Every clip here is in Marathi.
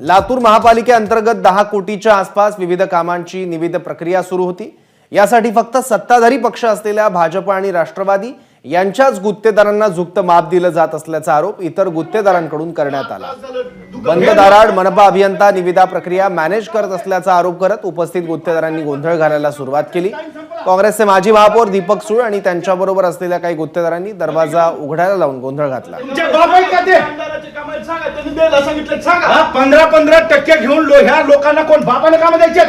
लातूर महापालिकेअंतर्गत दहा कोटीच्या आसपास विविध कामांची निविद प्रक्रिया सुरू होती. यासाठी फक्त सत्ताधारी पक्ष असलेल्या भाजप आणि राष्ट्रवादी यांच्याच गुत्तेदारांना झुकतं माप दिलं जात असल्याचा आरोप इतर गुत्तेदारांकडून करण्यात आला. बंद दाराड मनपा अभियंता निविदा प्रक्रिया मॅनेज करत असल्याचा आरोप करत उपस्थित गुत्तेदारांनी गोंधळ घालायला सुरुवात केली. काँग्रेसचे माजी महापौर दीपक सुळ आणि त्यांच्याबरोबर असलेल्या काही गुत्तेदारांनी दरवाजा उघडायला लावून गोंधळ घातला. का सांगा त्यांनी द्यायला सांगितलं सांगा. हा पंधरा पंधरा टक्के घेऊन लो ह्या लोकांना कोण बापाने काम द्यायचे?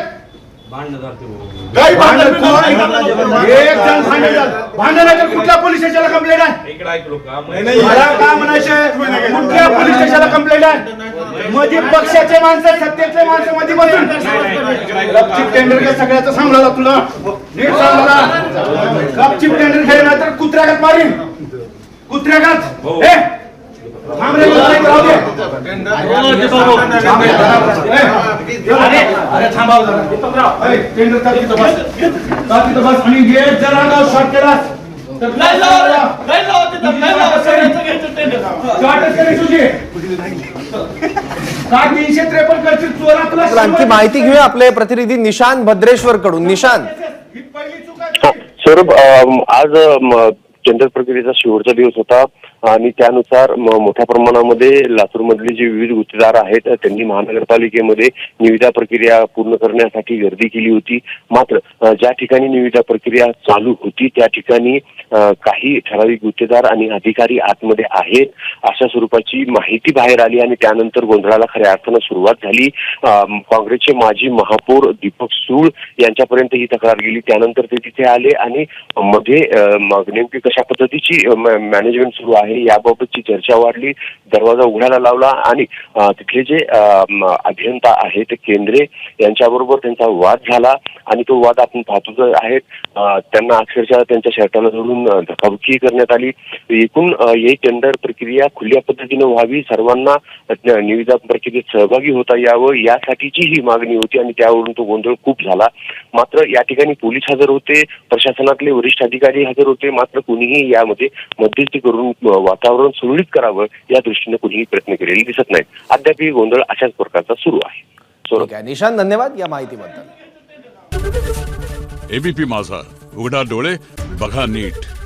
काही भांडण भांडण बिंडण नाही कोण? करणार. एक जण भांडण झालं. भांडणाच्या कुठल्या पोलीस स्टेशनला कंप्लेंट आहे? इकडे ऐक लोक मला काय म्हणायचंय कुठल्या पोलीस स्टेशनला कंप्लेंट आहे? मध्ये पक्षाचे माणसं सत्तेचे माणसं मध्ये बसून. गपचिप टेंडर घे सगळ्याचं सांभाळा तुला. नीट सांभाळा. गपचिप टेंडर घे ना तर कुत्र्यागात मारीन. कुत्र्यागात. हे आणखी माहिती घेऊया आपले प्रतिनिधी निशांत भद्रेश्वर कडून निशांत ही अम, आज टेंडर प्रक्रियेचा शेवटचा दिवस होता आणि त्यानुसार मोठ्या प्रमाणामध्ये लातूरमधले जे विविध गुत्तेदार आहेत त्यांनी महानगरपालिकेमध्ये निविदा प्रक्रिया पूर्ण करण्यासाठी गर्दी केली होती. मात्र ज्या ठिकाणी निविदा प्रक्रिया चालू होती त्या ठिकाणी काही ठराविक गुत्तेदार आणि अधिकारी आतमध्ये आहेत अशा स्वरूपाची माहिती बाहेर आली आणि त्यानंतर गोंधळाला खऱ्या अर्थानं सुरुवात झाली. काँग्रेसचे माजी महापौर दीपक सूळ यांच्यापर्यंत ही तक्रार गेली. त्यानंतर ते तिथे आले आणि मध्ये अ, मग नेमकी कशा पद्धतीची मॅनेजमेंट सुरू आहे. याबाबतची चर्चा वाढली दरवाजा उघड्याला लावला आणि तिथले जे अभियंता आहेत केंद्रे यांच्याबरोबर त्यांचा वाद झाला आणि तो वाद आपण पाहतो आहेत. त्यांना अक्षरशः त्यांच्या शर्टाला धरून धकाबुकी करण्यात आली. एकूण ही टेंडर प्रक्रिया खुल्या पद्धतीने व्हावी सर्वांना निविदा प्रक्रियेत सहभागी होता यावं यासाठीची ही मागणी होती आणि त्यावरून तो गोंधळ खूप झाला. मात्र या ठिकाणी पोलीस हजर होते प्रशासनातले वरिष्ठ अधिकारी हजर होते मात्र कोणी कुणीही यामध्ये मध्यस्थी करून वातावरण सुरळीत करावं या दृष्टीने कुणीही प्रयत्न केलेले दिसत नाहीत. अद्याप ही गोंधळ अशाच प्रकारचा सुरू आहे. निशांत धन्यवाद या माहितीबद्दल. एबीपी माझा. उघडा डोळे बघा नीट.